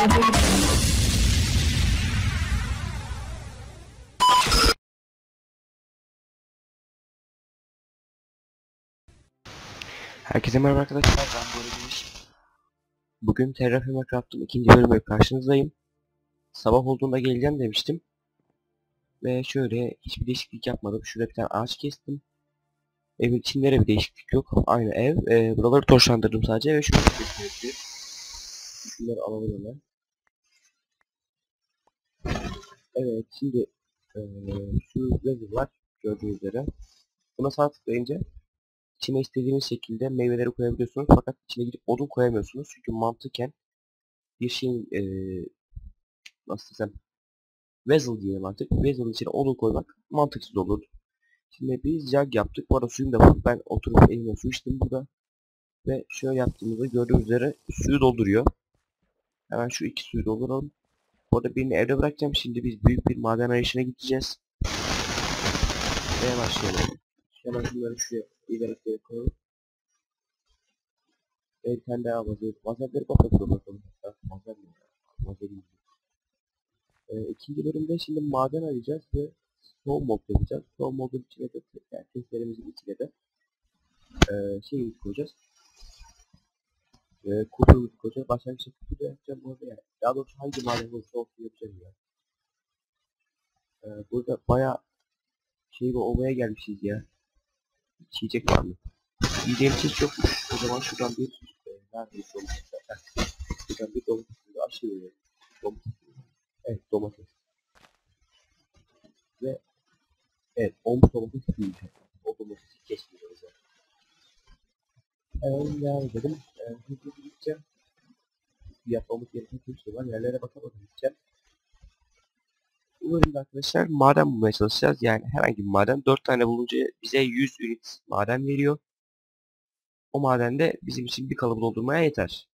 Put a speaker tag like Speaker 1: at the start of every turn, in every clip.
Speaker 1: Herkese merhaba arkadaşlar ben Bora. Bugün Terraform Craft'ın ikinci bölümüyle karşınızdayım. Sabah olduğunda geleceğim demiştim. Ve şöyle hiçbir değişiklik yapmadım. Şurada bir tane ağaç kestim. Evin içinde de bir değişiklik yok. Aynı ev. Ee, buraları toşlandırdım sadece ve şöyle bir şey Şunları alalım hemen. Evet şimdi ee, şu level var gördüğünüz üzere. Buna sağ tıklayınca içine istediğiniz şekilde meyveleri koyabiliyorsunuz fakat içine gidip odun koyamıyorsunuz çünkü mantıken bir şeyin e, nasıl desem vessel diyelim artık vessel'ın içine odun koymak mantıksız olurdu. Şimdi biz jug yaptık. Bu arada suyum da var. Ben oturup elimle su içtim burada. Ve şöyle yaptığımızda gördüğünüz üzere suyu dolduruyor. Hemen şu iki suyu dolduralım. Bu arada birini evde bırakacağım. Şimdi biz büyük bir maden arayışına gideceğiz. Ve başlayalım. Hemen bunları şuraya ileride koyalım. Bir tane daha vazel. Vazelleri kapatalım bakalım. Vazel mi? Vazel mi? Ee, ikinci bölümde şimdi maden arayacağız ve Stone mob yapacağız. Stone mob'un içine de yani testlerimizin içine de e, şey koyacağız. E, Cooper'ımızı koyacağız. Başlangıçta Cooper'da yapacağım orada yani. Daha doğrusu hangi maden olursa olsun yapacağım ya. E, burada baya şey bir ovaya gelmişiz ya. İçecek var mı? Yiyeceğimiz hiç yokmuş. O zaman şuradan bir e, neredeyse olmuş. Şuradan bir domates aşırı domates. Evet domates. Ve evet 10 domates büyüyecek. O domatesi kesmiyoruz yani. Evet yani dedim. E, hızlı gideceğim. Yapmamız gereken bir şey var. Yerlere bakamadım gideceğim. Bu bölümde arkadaşlar maden bulmaya çalışacağız. Yani herhangi bir maden 4 tane bulunca bize 100 ünit maden veriyor. O maden de bizim için bir kalıbı doldurmaya yeter.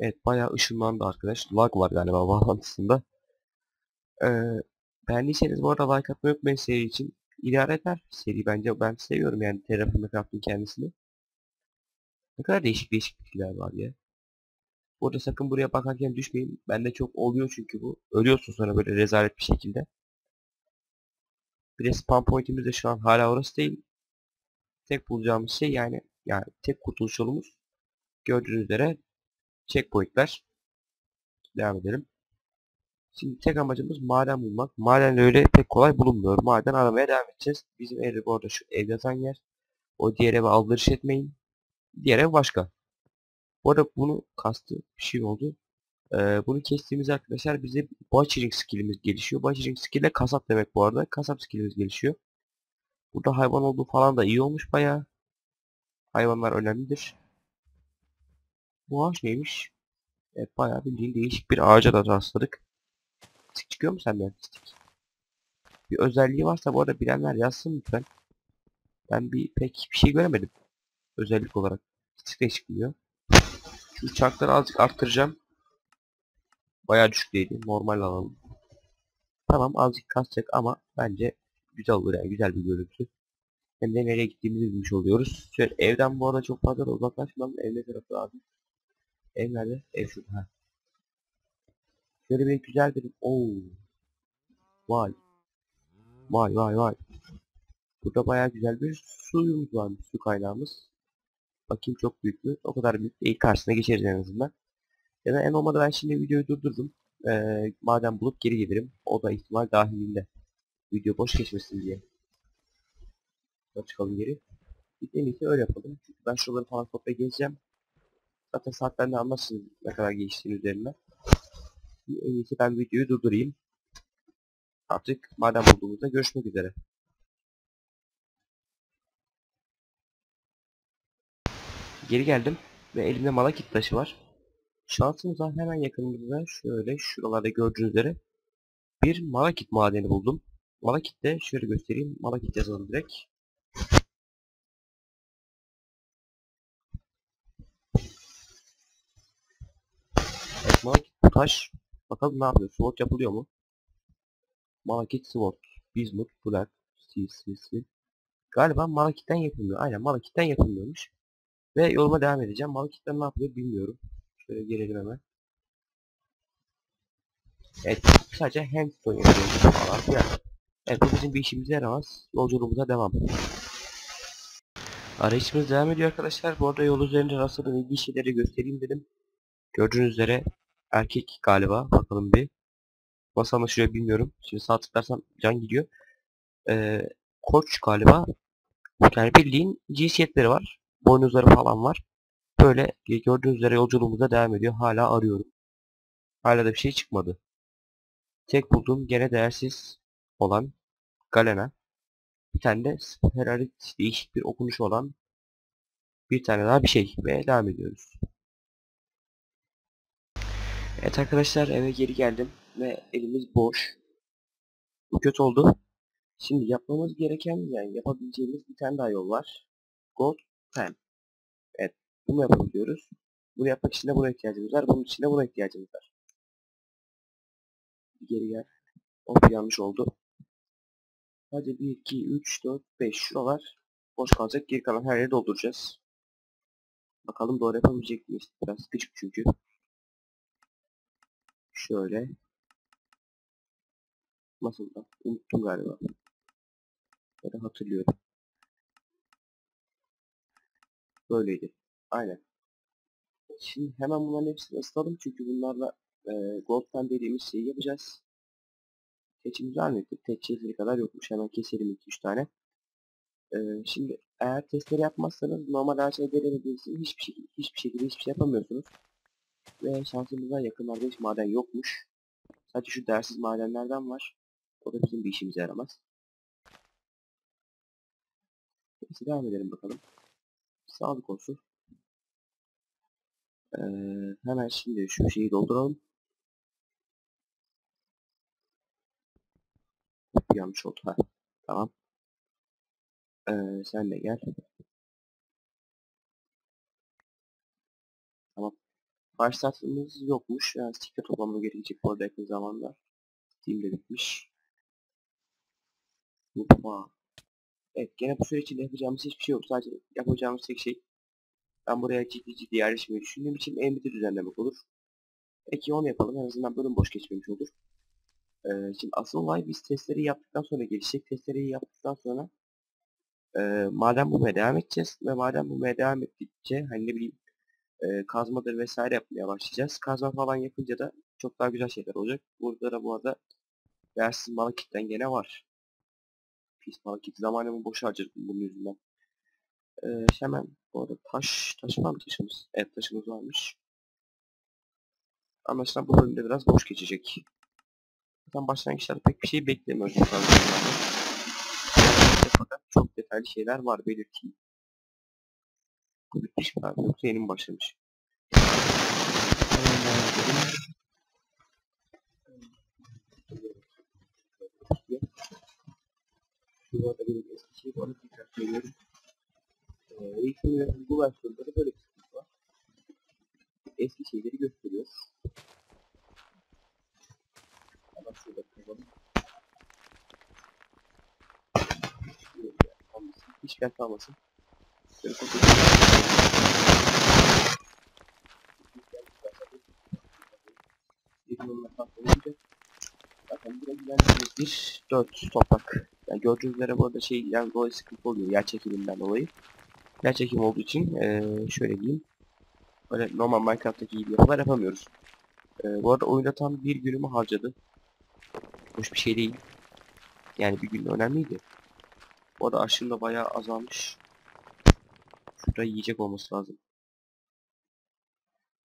Speaker 1: Evet bayağı ışınlandı arkadaş. Lag var galiba bağlantısında. Ee, beğendiyseniz bu arada like atmayı unutmayın seri için. İdare eder seri bence. Ben seviyorum yani Terraform Craft'ın kendisini. Ne kadar değişik değişik bitkiler var ya. Burada sakın buraya bakarken düşmeyin. Bende çok oluyor çünkü bu. Ölüyorsun sonra böyle rezalet bir şekilde. Bir de spawn point'imiz de şu an hala orası değil. Tek bulacağımız şey yani yani tek kurtuluş yolumuz gördüğünüz üzere checkpoint'ler. Devam edelim. Şimdi tek amacımız maden bulmak. Maden öyle pek kolay bulunmuyor. Maden aramaya devam edeceğiz. Bizim ev bu arada şu ev yatan yer. O diğer eve aldırış etmeyin. Diğer ev başka. Bu arada bunu kastı bir şey oldu. Ee, bunu kestiğimiz arkadaşlar bize butchering skillimiz gelişiyor. Butchering skill de kasap demek bu arada. Kasap skillimiz gelişiyor. Burada hayvan olduğu falan da iyi olmuş bayağı. Hayvanlar önemlidir. Bu ağaç neymiş? Evet bayağı bildiğin değişik bir ağaca da rastladık. Stik çıkıyor mu senden stik? Bir özelliği varsa bu arada bilenler yazsın lütfen. Ben bir pek bir şey göremedim. Özellik olarak. Stik de çıkmıyor. Şu çarkları azıcık arttıracağım. Bayağı düşükteydi. Normal alalım. Tamam azıcık kasacak ama bence güzel olur yani güzel bir görüntü. Hem de nereye gittiğimizi bilmiş oluyoruz. Şöyle evden bu arada çok fazla da uzaklaşmam. Ev ne tarafı abi? Ev nerede? Ev şurada. Ha. Şöyle bir güzel bir... Oo. Vay. Vay vay vay. Burada bayağı güzel bir suyumuz varmış. Su kaynağımız. Bakayım çok büyük mü? O kadar büyük değil. Karşısına geçeriz en azından. Ya da en olmadı ben şimdi videoyu durdururum. Ee, madem bulup geri gelirim. O da ihtimal dahilinde. Video boş geçmesin diye. Çıkalım geri. En iyisi öyle yapalım. Çünkü ben şuraları falan topla gezeceğim. Zaten saatten de anlarsınız ne kadar geçtiğini üzerine. En iyisi ben videoyu durdurayım. Artık madem bulduğumuzda görüşmek üzere. Geri geldim ve elimde malakit taşı var. Şansımıza hemen yakınımızda şöyle şuralarda gördüğünüz üzere bir malakit madeni buldum. Malakit de şöyle göstereyim. Malakit yazalım direkt. Evet malakit taş. Bakalım ne yapıyor? Sword yapılıyor mu? Malakit sword. Bismuth, black, steel. Galiba malakitten yapılmıyor. Aynen malakitten yapılmıyormuş. Ve yoluma devam edeceğim. Malakitten ne yapıyor bilmiyorum. Şöyle gelelim hemen. Evet sadece handstone yapıyoruz falan filan. Evet bu bizim bir işimize yaramaz. Yolculuğumuza devam. Arayışımız devam ediyor arkadaşlar. Bu arada yol üzerinde rastladığım ilginç şeyleri göstereyim dedim. Gördüğünüz üzere erkek galiba. Bakalım bir. Nasıl anlaşılıyor bilmiyorum. Şimdi sağ tıklarsam can gidiyor. Ee, koç galiba. Yani bildiğin cinsiyetleri var. Boynuzları falan var. Böyle gördüğünüz üzere yolculuğumuza devam ediyor. Hala arıyorum. Hala da bir şey çıkmadı. Tek bulduğum gene değersiz olan Galena. Bir tane de Speralit değişik bir okunuşu olan bir tane daha bir şey ve devam ediyoruz. Evet arkadaşlar eve geri geldim ve elimiz boş. Bu kötü oldu. Şimdi yapmamız gereken yani yapabileceğimiz bir tane daha yol var. Gold Pen. Evet bunu yapabiliyoruz. Bunu yapmak için de buna ihtiyacımız var. Bunun için de buna ihtiyacımız var. Geri gel. Hop yanlış oldu. Hadi 1, 2, 3, 4, 5 şuralar boş kalacak. Geri kalan her yeri dolduracağız. Bakalım doğru yapabilecek miyiz? Biraz küçük çünkü. Şöyle. Nasıl da? Unuttum galiba. Ya hatırlıyorum. Böyleydi. Aynen. Şimdi hemen bunların hepsini ısıtalım çünkü bunlarla e, gold pen dediğimiz şeyi yapacağız. Keçimizi hallettik. Tek çizili kadar yokmuş. Hemen keselim 2-3 tane. Ee, şimdi eğer testleri yapmazsanız normal ağaçla denemediğiniz hiçbir şekilde hiçbir şekilde hiçbir şey yapamıyorsunuz. Ve şansımıza yakınlarda hiç maden yokmuş. Sadece şu dersiz madenlerden var. O da bizim bir işimize yaramaz. Neyse devam edelim bakalım. Sağlık olsun. Ee, hemen şimdi şu şeyi dolduralım. Yanlış oldu. Ha, tamam. Ee, sen de gel. Tamam. Başlatmamız yokmuş. Yani sticker toplamı gerekecek bu arada yakın zamanda. Steam de bitmiş. Hoppa. Evet gene bu süre içinde yapacağımız hiçbir şey yok. Sadece yapacağımız tek şey ben buraya ciddi ciddi yerleşmeyi düşündüğüm için emri düzenlemek olur. Peki onu yapalım. En azından bölüm boş geçmemiş olur. Ee, şimdi asıl olay biz testleri yaptıktan sonra gelişecek. Testleri yaptıktan sonra e, maden bulmaya devam edeceğiz. Ve maden bulmaya devam ettikçe hani ne bileyim e, kazmadır vesaire yapmaya başlayacağız. Kazma falan yapınca da çok daha güzel şeyler olacak. Burada da bu arada değersiz malakitten gene var. Pis malakit zamanımı boş harcadım bunun yüzünden. Ee, hemen bu arada taş, taş var mı taşımız? Evet taşımız varmış. Anlaşılan bu bölümde biraz boş geçecek. Zaten başlangıçlarda pek bir şey beklemiyoruz Fakat çok detaylı şeyler var belirteyim. Bu bitmiş mi yoksa yeni mi başlamış? Şu arada benim eski şey bana tekrar söylüyorum. Ee, eğitimlerin bu versiyonları böyle bir sıkıntı var. Eski şeyleri gösteriyor. Ama şurada kıralım. Hiç gel kalmasın. Şöyle kontrol Zaten buraya güvendiğimiz bir 4 toprak. Yani gördüğünüz üzere burada şey yani dolayı sıkıntı oluyor yer çekiminden dolayı. Yer çekim olduğu için ee, şöyle diyeyim. Böyle normal Minecraft'taki gibi yapılar yapamıyoruz. Ee, bu arada oyunda tam bir günümü harcadı. Hoş bir şey değil. Yani bir gün önemliydi. Bu arada aşım da bayağı azalmış. Şurada yiyecek olması lazım.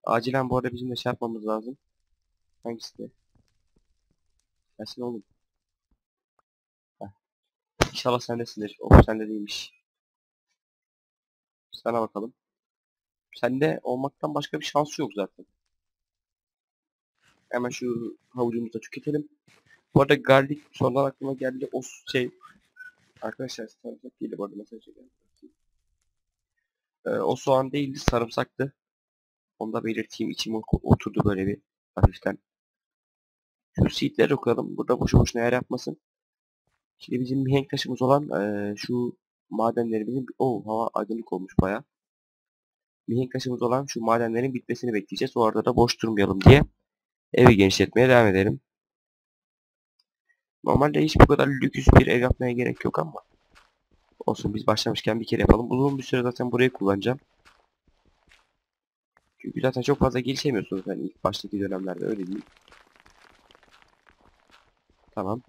Speaker 1: Acilen bu arada bizim de şey yapmamız lazım. Hangisi de? Gelsin oğlum. İnşallah sendesindir. O sende değilmiş. Sana bakalım. Sende olmaktan başka bir şansı yok zaten. Hemen şu havucumuzu da tüketelim. Bu arada garlic sonradan aklıma geldi. O şey Arkadaşlar sarımsak değil bu arada mesaj. Ee, o soğan değildi sarımsaktı. Onu da belirteyim içime oturdu böyle bir hafiften. Şu seedleri okuyalım. Burada boşu boşuna yer yapmasın. Şimdi bizim bir henk olan e, şu madenlerimizin o hava aydınlık olmuş baya. Mihenk taşımız olan şu madenlerin bitmesini bekleyeceğiz. O arada da boş durmayalım diye evi genişletmeye devam edelim. Normalde hiç bu kadar lüks bir ev yapmaya gerek yok ama. Olsun biz başlamışken bir kere yapalım. Uzun bir süre zaten burayı kullanacağım. Çünkü zaten çok fazla gelişemiyorsunuz hani ilk baştaki dönemlerde öyle değil. Tamam.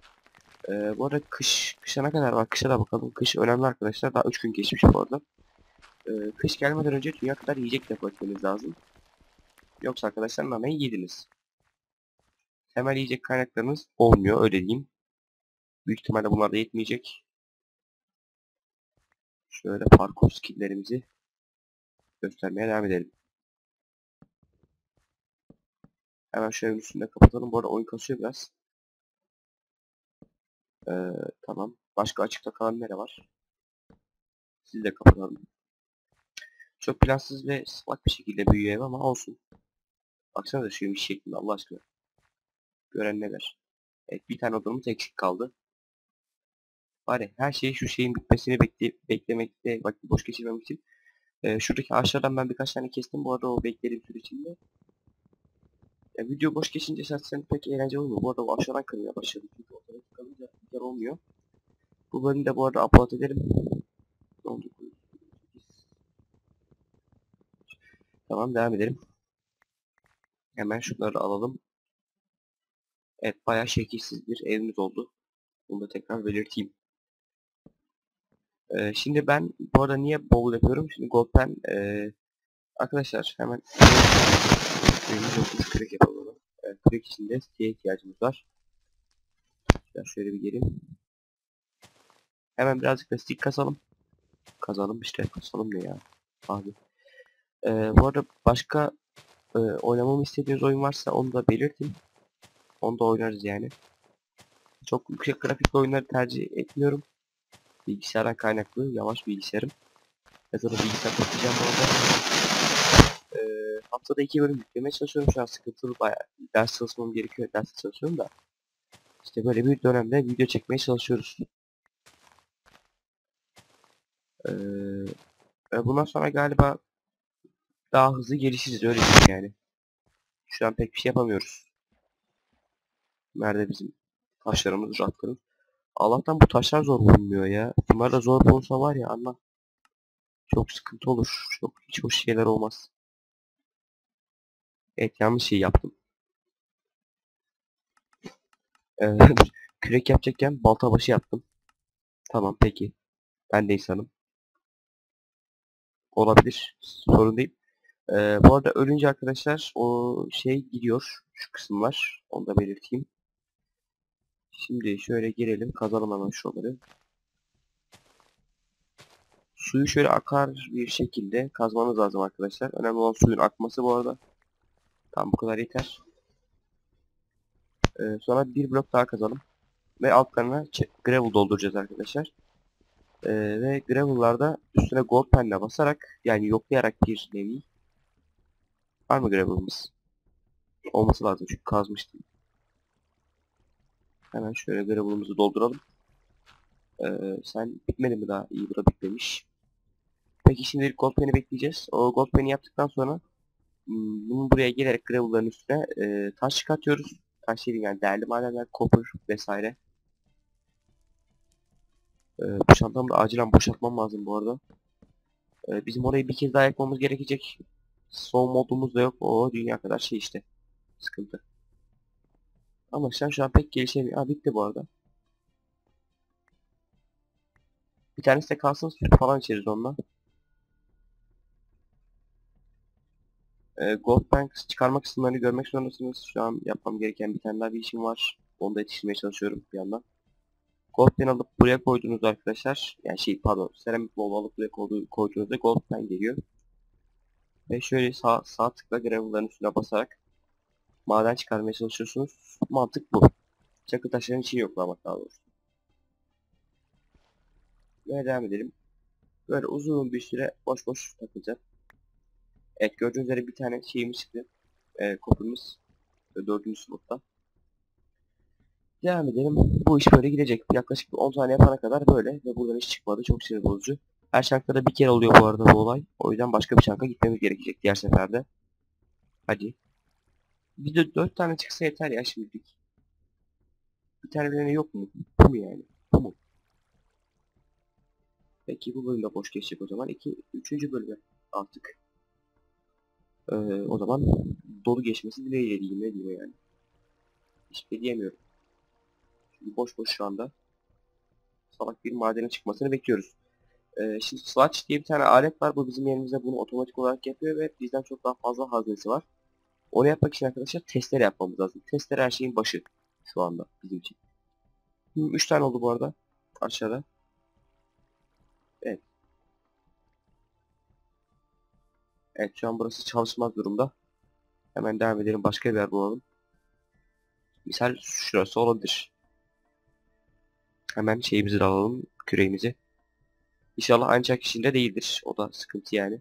Speaker 1: Ee, bu arada kış, kışa ne kadar var? Kışa da bakalım. Kış önemli arkadaşlar. Daha 3 gün geçmiş bu arada. Ee, kış gelmeden önce dünya kadar yiyecek etmeniz lazım. Yoksa arkadaşlar naneyi yediniz. Temel yiyecek kaynaklarınız olmuyor öyle diyeyim. Büyük ihtimalle bunlar da yetmeyecek. Şöyle parkur skilllerimizi göstermeye devam edelim. Hemen şöyle üstünde kapatalım. Bu arada oyun kasıyor biraz. Ee, tamam. Başka açıkta kalan nere var? Sizi de kapatalım. Çok plansız ve salak bir şekilde büyüyor ev ama olsun. Baksana da şu yemiş şeklinde Allah aşkına. Gören ne der? Evet bir tane odamız eksik kaldı. Bari her şeyi şu şeyin bitmesini bekle beklemekte vakit boş geçirmemek için. Ee, şuradaki ağaçlardan ben birkaç tane kestim. Bu arada o beklediğim süre içinde. Ya, video boş geçince şahsen pek eğlenceli olmuyor. Bu arada o aşağıdan kırmaya başladı. Çünkü ortada kalınca güzel olmuyor. Bu bölümü de bu arada upload edelim. 19. Tamam devam edelim. Hemen şunları alalım. Evet bayağı şekilsiz bir evimiz oldu. Bunu da tekrar belirteyim. Ee, şimdi ben bu arada niye bowl yapıyorum? Şimdi gold pen ee, arkadaşlar hemen Suyumuz yokmuş kürek yapalım. Evet, kürek için de stick'e ihtiyacımız var. Ya şöyle bir gelin. Hemen birazcık da stick kasalım. Kazalım işte kasalım ne ya. Abi. Ee, bu arada başka e, oynamamı istediğiniz oyun varsa onu da belirtin. Onu da oynarız yani. Çok yüksek grafikli oyunları tercih etmiyorum. Bilgisayardan kaynaklı yavaş bilgisayarım. Mesela bilgisayar bakacağım bu arada. Ee, haftada iki bölüm yüklemeye çalışıyorum. Şu an sıkıntılı bayağı ders çalışmam gerekiyor. Ders çalışıyorum da. İşte böyle bir dönemde video çekmeye çalışıyoruz. Ee, e, bundan sonra galiba daha hızlı gelişiriz öyle diyeyim yani. Şu an pek bir şey yapamıyoruz. Nerede bizim taşlarımız, raklarımız. Allah'tan bu taşlar zor bulunmuyor ya. Bunlar da zor bulunsa var ya Allah. Çok sıkıntı olur. Çok hiç hoş şeyler olmaz. Evet yanlış şey yaptım. Ee, kürek yapacakken balta başı yaptım. Tamam peki. Ben de insanım. Olabilir. Sorun değil. Ee, bu arada ölünce arkadaşlar o şey gidiyor. Şu kısımlar. Onu da belirteyim. Şimdi şöyle girelim. Kazalım hemen şuraları. Suyu şöyle akar bir şekilde kazmanız lazım arkadaşlar. Önemli olan suyun akması bu arada. Tam bu kadar yeter. Ee, sonra bir blok daha kazalım. Ve altlarına gravel dolduracağız arkadaşlar. Ee, ve gravel'larda üstüne gold penle basarak yani yoklayarak bir nevi var mı gravel'ımız? Olması lazım çünkü kazmıştım. Hemen şöyle gravel'ımızı dolduralım. Ee, sen bitmedi mi daha? İyi bu da bitmemiş. Peki şimdi gold pen'i bekleyeceğiz. O gold pen'i yaptıktan sonra bunu buraya gelerek gravel'ların üstüne e, taş çıkartıyoruz. Taş değil yani değerli madenler, copper vesaire. Ee, bu çantamı da acilen boşaltmam lazım bu arada. Ee, bizim orayı bir kez daha yakmamız gerekecek. Son modumuz da yok. O dünya kadar şey işte. Sıkıntı. Ama sen şu an pek gelişemiyor. Aa bitti bu arada. Bir tanesi de kalsın süt falan içeriz onunla. Ee, Gold Banks çıkarma kısımlarını görmek zorundasınız. Şu an yapmam gereken bir tane daha bir işim var. Onu da yetiştirmeye çalışıyorum bir yandan. Gold pen alıp buraya koyduğunuz arkadaşlar. Yani şey pardon seramik bol alıp buraya koyduğunuzda gold pen geliyor. Ve şöyle sağ, sağ tıkla gravel'ların üstüne basarak maden çıkarmaya çalışıyorsunuz. Mantık bu. Çakı taşların içini yoklamak daha doğrusu. Ve devam edelim. Böyle uzun bir süre boş boş takılacağım. Evet gördüğünüz üzere bir tane şeyimiz çıktı. E, kopumuz. Dördüncü slotta. Devam edelim. Bu iş böyle gidecek. Yaklaşık 10 tane yapana kadar böyle ve buradan hiç çıkmadı. Çok sinir bozucu. Her şarkıda bir kere oluyor bu arada bu olay. O yüzden başka bir şarkı gitmemiz gerekecek diğer seferde. Hadi. Bir de 4 tane çıksa yeter ya şimdilik. Bir tane bile yok mu? Bu mu yani? Bu mu? Peki bu bölümde boş geçecek o zaman. İki, üçüncü bölüme artık. Ee, o zaman dolu geçmesi dileğiyle diyeyim ne diyeyim yani. Hiçbir şey diyemiyorum. Çünkü boş boş şu anda. Salak bir madene çıkmasını bekliyoruz. Ee, şimdi Sludge diye bir tane alet var. Bu bizim yerimizde bunu otomatik olarak yapıyor ve bizden çok daha fazla haznesi var. Onu yapmak için arkadaşlar testere yapmamız lazım. Testere her şeyin başı şu anda bizim için. 3 tane oldu bu arada. Aşağıda. Evet şu an burası çalışmaz durumda. Hemen devam edelim. Başka bir yer bulalım. Misal şurası olabilir. Hemen şeyimizi alalım. Küreğimizi. İnşallah ancak içinde değildir. O da sıkıntı yani.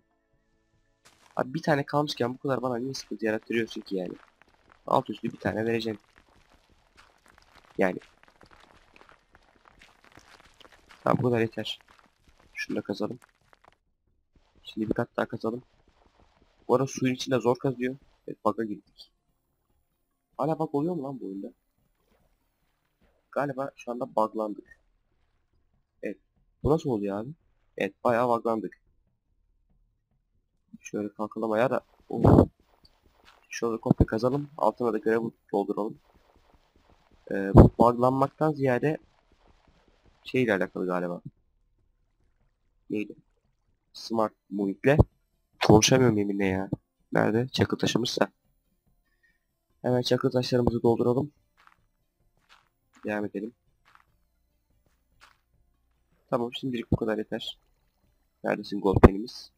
Speaker 1: Abi bir tane kalmışken bu kadar bana niye sıkıntı yarattırıyorsun ki yani? Alt üstü bir tane vereceğim. Yani. Tamam bu kadar yeter. Şunu da kazalım. Şimdi bir kat daha kazalım. Bu arada suyun içinde zor kazıyor. Evet bug'a girdik. Hala bug oluyor mu lan bu oyunda? Galiba şu anda buglandık. Evet. Bu nasıl oluyor abi? Evet bayağı buglandık. Şöyle kalkalım ayağa da. Oh. Şöyle kopya kazalım. Altına da görev dolduralım. Ee, bu buglanmaktan ziyade şeyle alakalı galiba. Neydi? Smart Moving'le konuşamıyorum yeminle ya. Nerede? Çakıl taşımızsa. Hemen çakıl taşlarımızı dolduralım. Devam edelim. Tamam şimdilik bu kadar yeter. Neredesin gol penimiz?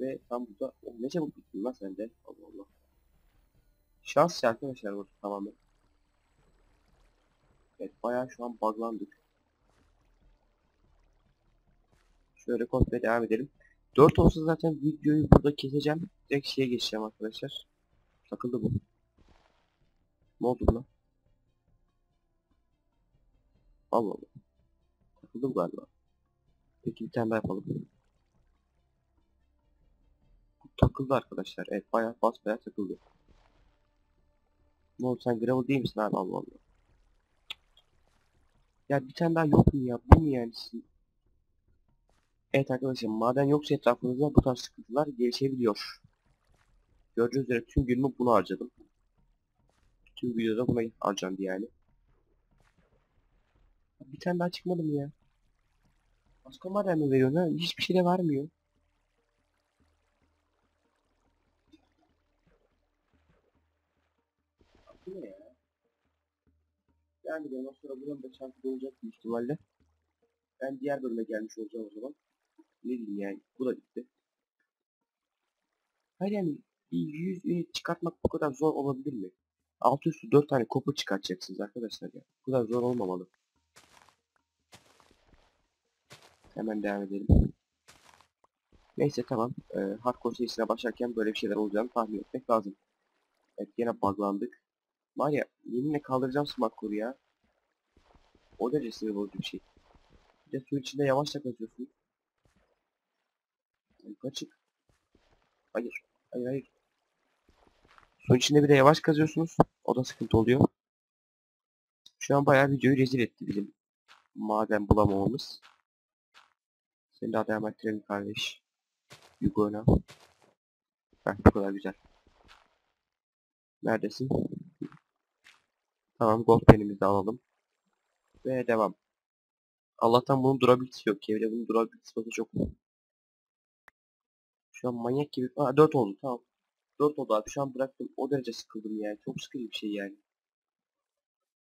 Speaker 1: Ve tam burada oh, ne çabuk bittin lan sen de. Allah Allah. Şans arkadaşlar burada tamamen. Evet bayağı şu an buglandık. Şöyle komple devam edelim. 4 olsa zaten videoyu burada keseceğim. Direkt şeye geçeceğim arkadaşlar. Takıldı bu. Ne oldu buna? Allah Allah. Takıldı bu galiba. Peki bir tane daha yapalım. Takıldı arkadaşlar. Evet bayağı basbayağı takıldı. Ne oldu sen gravel değil misin abi Allah Allah. Ya bir tane daha yok mu ya? Bu mu yani sizin? Evet arkadaşlar maden yoksa etrafınızda bu tarz sıkıntılar gelişebiliyor. Gördüğünüz üzere tüm günümü buna harcadım. Tüm videoda buna harcandı yani. Bir tane daha çıkmadı mı ya? Başka maden mi veriyor ha? Hiçbir şey de vermiyor. Bu ne ya? Yani ben o sonra buranın da çantı olacak büyük ihtimalle. Ben diğer bölüme gelmiş olacağım o zaman. Ne diyeyim yani bu da bitti. Hayır yani bir 100 ünit çıkartmak bu kadar zor olabilir mi? Altı üstü 4 tane kopu çıkartacaksınız arkadaşlar ya. Bu kadar zor olmamalı. Hemen devam edelim. Neyse tamam. Ee, hardcore serisine başlarken böyle bir şeyler olacağını tahmin etmek lazım. Evet yine buglandık. Var ya yeminle kaldıracağım smartcore'u ya. O derece sinir bozucu bir şey. Bir de suyun içinde yavaşça kazıyorsun. Yukarı. Hayır. Hayır hayır. Suyun içinde bir de yavaş kazıyorsunuz. O da sıkıntı oluyor. Şu an bayağı videoyu rezil etti bizim maden bulamamamız. Seni daha devam ettirelim kardeş. Yugona. Heh bu kadar güzel. Neredesin? Tamam gold penimizi alalım. Ve devam. Allah'tan bunun durabilitesi yok. Kevle bunun durabilitesi çok. Şu an manyak gibi. Aa 4 oldu tamam. 4 oldu abi şu an bıraktım. O derece sıkıldım yani. Çok sıkıcı bir şey yani.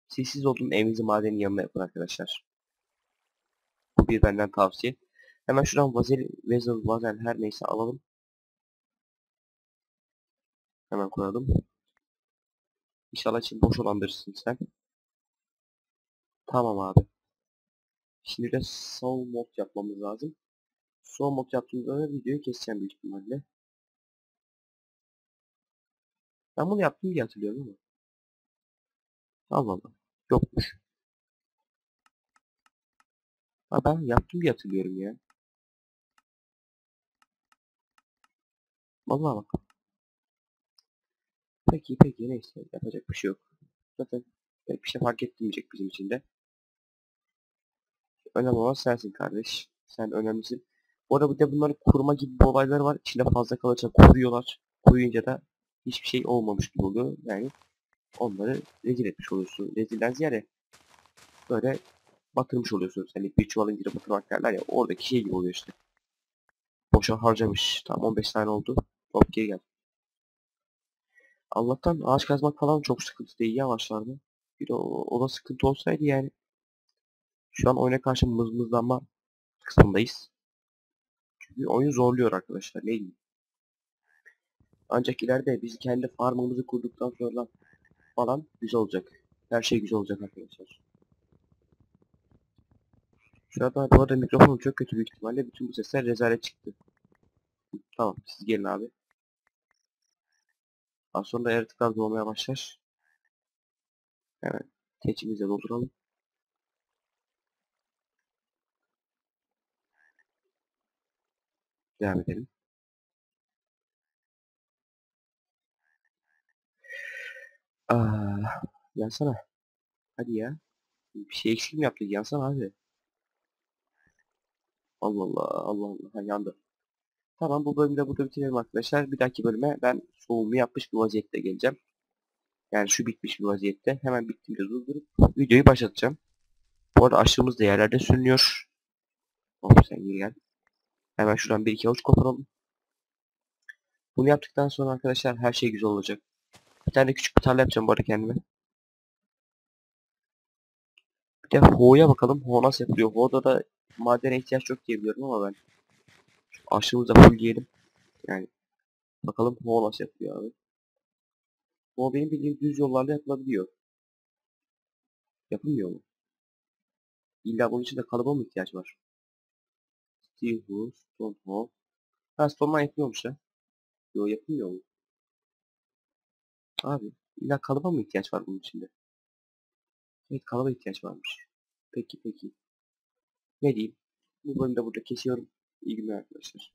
Speaker 1: Sessiz olduğum evinizi madenin yanına yapın arkadaşlar. Bu bir benden tavsiye. Hemen şuradan vazel, vezel, vazel her neyse alalım. Hemen koyalım. İnşallah için boş olandırırsın sen. Tamam abi. Şimdi de son mod yapmamız lazım. Son mod yaptığımızda da videoyu keseceğim büyük ihtimalle. Ben bunu yaptım diye hatırlıyorum ama. Allah Allah. Yokmuş. Ha ben yaptım diye hatırlıyorum ya. Vallahi bak. Peki peki neyse yapacak bir şey yok. Zaten Pek bir şey fark etmeyecek bizim için de. Önemli olan sensin kardeş. Sen önemlisin. Bu arada bir de bunların kurma gibi bir olayları var. İçinde fazla kalırsa kuruyorlar. Kuruyunca da hiçbir şey olmamış gibi oluyor. Yani onları rezil etmiş oluyorsun. Rezilden ziyade böyle batırmış oluyorsunuz. Hani bir çuval inciri batırmak derler ya oradaki şey gibi oluyor işte. Boşa harcamış. Tam 15 tane oldu. Hop geri gel. Allah'tan ağaç kazmak falan çok sıkıntı değil ya başlarda. Bir o, o da sıkıntı olsaydı yani. Şu an oyuna karşı mızmızlanma kısmındayız. Oyun zorluyor arkadaşlar. Ne. Ancak ileride biz kendi farmımızı kurduktan sonra falan güzel olacak. Her şey güzel olacak arkadaşlar. Şu anda bu arada mikrofonum çok kötü büyük ihtimalle. Bütün bu sesler rezalet çıktı. Tamam siz gelin abi. Az sonra yaratıklar doğmaya başlar. Hemen teçimizi de dolduralım. Devam edelim. Aa, yansana. Hadi ya. Bir şey eksik mi yaptık? Yansana abi. Allah Allah Allah Allah ha, yandı. Tamam bu bölümde burada bitirelim arkadaşlar. Bir dahaki bölüme ben soğumu yapmış bir vaziyette geleceğim. Yani şu bitmiş bir vaziyette. Hemen bittiğinde durdurup videoyu başlatacağım. Bu arada açtığımız değerlerde sürünüyor. Hop sen geri gel. Hemen şuradan bir iki avuç koparalım. Bunu yaptıktan sonra arkadaşlar her şey güzel olacak. Bir tane küçük bir tarla yapacağım bu arada kendime. Bir de Ho'ya bakalım. Ho nasıl yapılıyor? Ho'da da madene ihtiyaç yok diye biliyorum ama ben aşığımızı da full diyelim. Yani bakalım Ho nasıl yapılıyor abi. Ho benim bildiğim düz yollarla yapılabiliyor. Yapılmıyor mu? İlla bunun için de kalıba mı ihtiyaç var? Steel Ho, Stone Ho. Ha Stone'dan yapılıyormuş ya. Yo yapılmıyor mu? Abi illa kalıba mı ihtiyaç var bunun içinde? Evet kalıba ihtiyaç varmış. Peki peki. Ne diyeyim? Bu bölümde burada kesiyorum. İyi günler arkadaşlar.